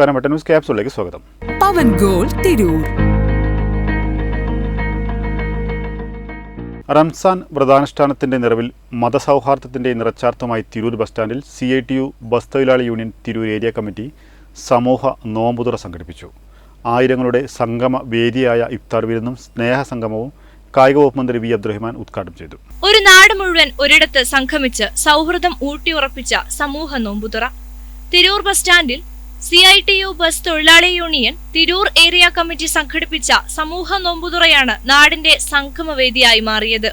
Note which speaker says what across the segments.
Speaker 1: നമസ്കാരം. വെട്ട ന്യൂസ് ക്യാപ്സുകളിലേക്ക് സ്വാഗതം.
Speaker 2: പവൻ ഗോൾ തിരൂർ.
Speaker 1: റംസാൻ വ്രതാനുഷ്ഠാനത്തിന്റെ നിറവിൽ മതസൗഹാർദ്ദത്തിന്റെ നിറച്ചാർത്ഥമായി തിരൂർ ബസ് സ്റ്റാൻഡിൽ C I T U bus തൊഴിലാളി യൂണിയൻ തിരൂർ ഏരിയ കമ്മിറ്റി സമൂഹ നോമ്പുതുറ സംഘടിപ്പിച്ചു. ആയിരങ്ങളുടെ സംഗമ വേദിയായ ഇഫ്താർ വിരുന്നും സ്നേഹസംഗമവും കായിക വകുപ്പ് മന്ത്രി വി അബ്ദുറഹ്മാൻ ഉദ്ഘാടനം ചെയ്തു.
Speaker 3: ഒരു നാട് മുഴുവൻ ഒരിടത്ത് സംഗമിച്ച് സൗഹൃദം ഊട്ടിയുറപ്പിച്ച സമൂഹ നോമ്പുതുറ. തിരൂർ ബസ് സ്റ്റാൻഡിൽ C I T U bus തൊഴിലാളി യൂണിയൻ തിരൂർ ഏരിയ കമ്മിറ്റി സംഘടിപ്പിച്ച സമൂഹ നോമ്പുതുറയാണ് നാടിന്റെ സംഗമവേദിയായി മാറിയത്.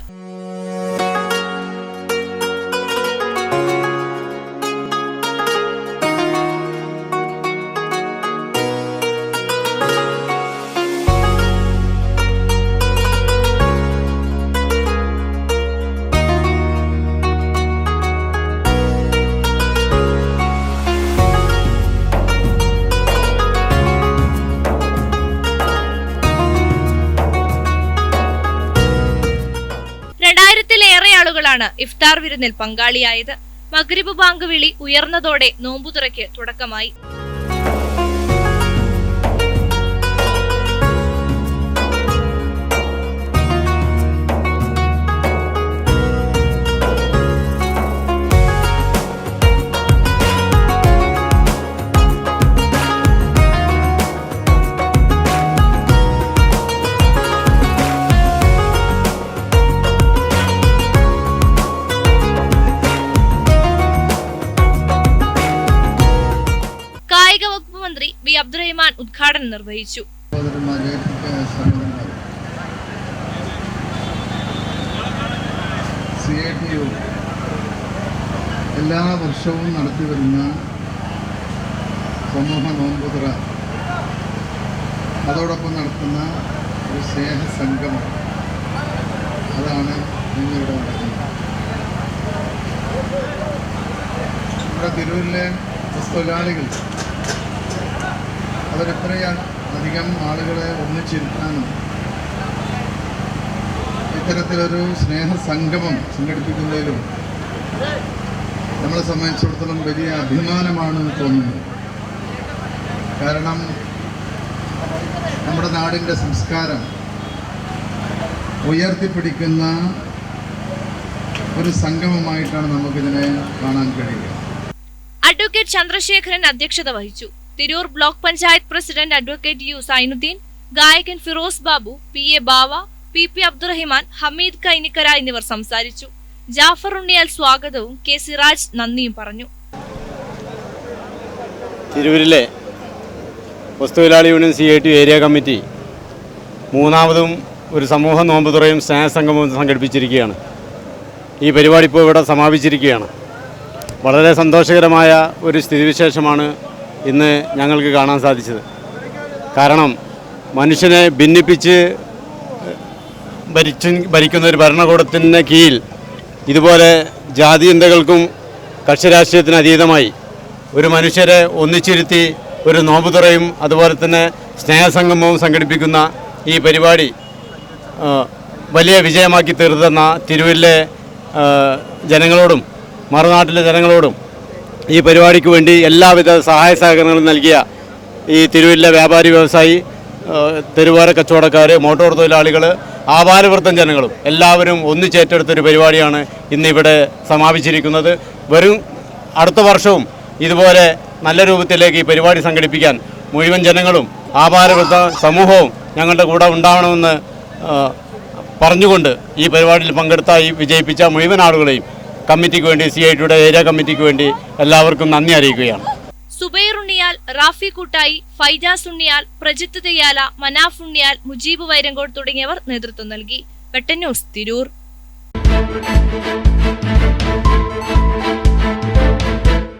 Speaker 3: രണ്ടായിരത്തിലേറെ ഇഫ്താർ വിരുന്നിൽ പങ്കാളിയായത്. മഗ്രിബ് ബാങ്ക് വിളി ഉയർന്നതോടെ നോമ്പുതുറയ്ക്ക് തുടക്കമായി. അബ്ദുറഹ്മാൻ ഉദ്ഘാടനം നിർവഹിച്ചു.
Speaker 4: എല്ലാ വർഷവും നടത്തി വരുന്ന സമൂഹ നോമ്പുതുറ. അതോടൊപ്പം നടത്തുന്ന ഒരു സ്നേഹ സംഗമം. അതാണ് ഇന്നിവിടെ നടക്കുന്നത് നമ്മുടെ തിരൂരിലെ തൊഴിലാളികൾ അവരെത്രയും അധികം ആളുകളെ ഒന്നിച്ചിരുത്താനും ഇത്തരത്തിലൊരു സ്നേഹ സംഗമം സംഘടിപ്പിക്കുന്നതിലും നമ്മളെ സംബന്ധിച്ചിടത്തോളം വലിയ അഭിമാനമാണ് തോന്നുന്നത് കാരണം നമ്മുടെ നാടിന്റെ സംസ്കാരം ഉയർത്തിപ്പിടിക്കുന്ന ഒരു സംഗമമായിട്ടാണ് നമുക്കിതിനെ കാണാൻ കഴിയുക.
Speaker 3: അഡ്വക്കേറ്റ് ചന്ദ്രശേഖരൻ അധ്യക്ഷത വഹിച്ചു. Tirur block panchayat president advocate U Zainuddin ഗായകൻ Firoz Babu P A Bava P P Abdurahiman Hameed Kainikkara എന്നിവർ സംസാരിച്ചു. ജാഫർ ഉണ്ണിയാൽ സ്വാഗതവും കെ സിറാജ് നന്ദിയും പറഞ്ഞു.
Speaker 5: തിരൂരിലെ വസ്തുവിലാളി union C I T area committee മൂന്നാമതും ഒരു സമൂഹ നോമ്പ് തുറയും സ്നേഹസംഗമവും സംഘടിപ്പിച്ചിരിക്കുകയാണ്. ഈ പരിപാടി ഇപ്പോൾ ഇവിടെ സമാപിച്ചിരിക്കുകയാണ്. വളരെ സന്തോഷകരമായ ഒരു സ്ഥിതിവിശേഷമാണ് ഇന്ന് ഞങ്ങൾക്ക് കാണാൻ സാധിച്ചത്. കാരണം മനുഷ്യനെ ഭിന്നിപ്പിച്ച് ഭരിച്ചു ഭരിക്കുന്ന ഒരു ഭരണകൂടത്തിന് കീഴിൽ ഇതുപോലെ ജാതീയതകൾക്കും കക്ഷിരാഷ്ട്രീയത്തിന് അതീതമായി ഒരു മനുഷ്യരെ ഒന്നിച്ചിരുത്തി ഒരു നോമ്പുതുറയും അതുപോലെ തന്നെ സ്നേഹസംഗമവും സംഘടിപ്പിക്കുന്ന ഈ പരിപാടി വലിയ വിജയമാക്കി തീർത്തുന്ന തിരുവല്ലെ ജനങ്ങളോടും മറുനാട്ടിലെ ജനങ്ങളോടും ഈ പരിപാടിക്ക് വേണ്ടി എല്ലാവിധ സഹായ സഹകരണങ്ങളും നൽകിയ ഈ തിരുവല്ല വ്യാപാരി വ്യവസായി തെരുവാര കച്ചവടക്കാർ മോട്ടോർ തൊഴിലാളികൾ ആഭാരവൃത്തം ജനങ്ങളും എല്ലാവരും ഒന്നിച്ചേറ്റെടുത്തൊരു പരിപാടിയാണ് ഇന്നിവിടെ സമാപിച്ചിരിക്കുന്നത്. വരും അടുത്ത വർഷവും ഇതുപോലെ നല്ല രൂപത്തിലേക്ക് ഈ പരിപാടി സംഘടിപ്പിക്കാൻ മുഴുവൻ ജനങ്ങളും ആഭാരവൃത്ത സമൂഹവും ഞങ്ങളുടെ കൂടെ ഉണ്ടാവണമെന്ന് പറഞ്ഞുകൊണ്ട് ഈ പരിപാടിയിൽ പങ്കെടുത്ത ഈ വിജയിപ്പിച്ച മുഴുവൻ ആളുകളെയും കമ്മിറ്റിക്ക് വേണ്ടി സി ഐ ടിയുടെ ഏരിയ കമ്മിറ്റിക്ക് വേണ്ടി എല്ലാവർക്കും നന്ദി അറിയിക്കുകയാണ്.
Speaker 3: സുബൈർ ഉണ്ണിയാൽ റാഫി കൂട്ടായി ഫൈജാസ് ഉണ്ണിയാൽ പ്രജിത്ത് തെയ്യാല മനാഫ് ഉണ്ണിയാൽ മുജീബ് വൈരങ്കോട് തുടങ്ങിയവർ നേതൃത്വം നൽകി. വെട്ടന്യൂസ് തിരൂർ.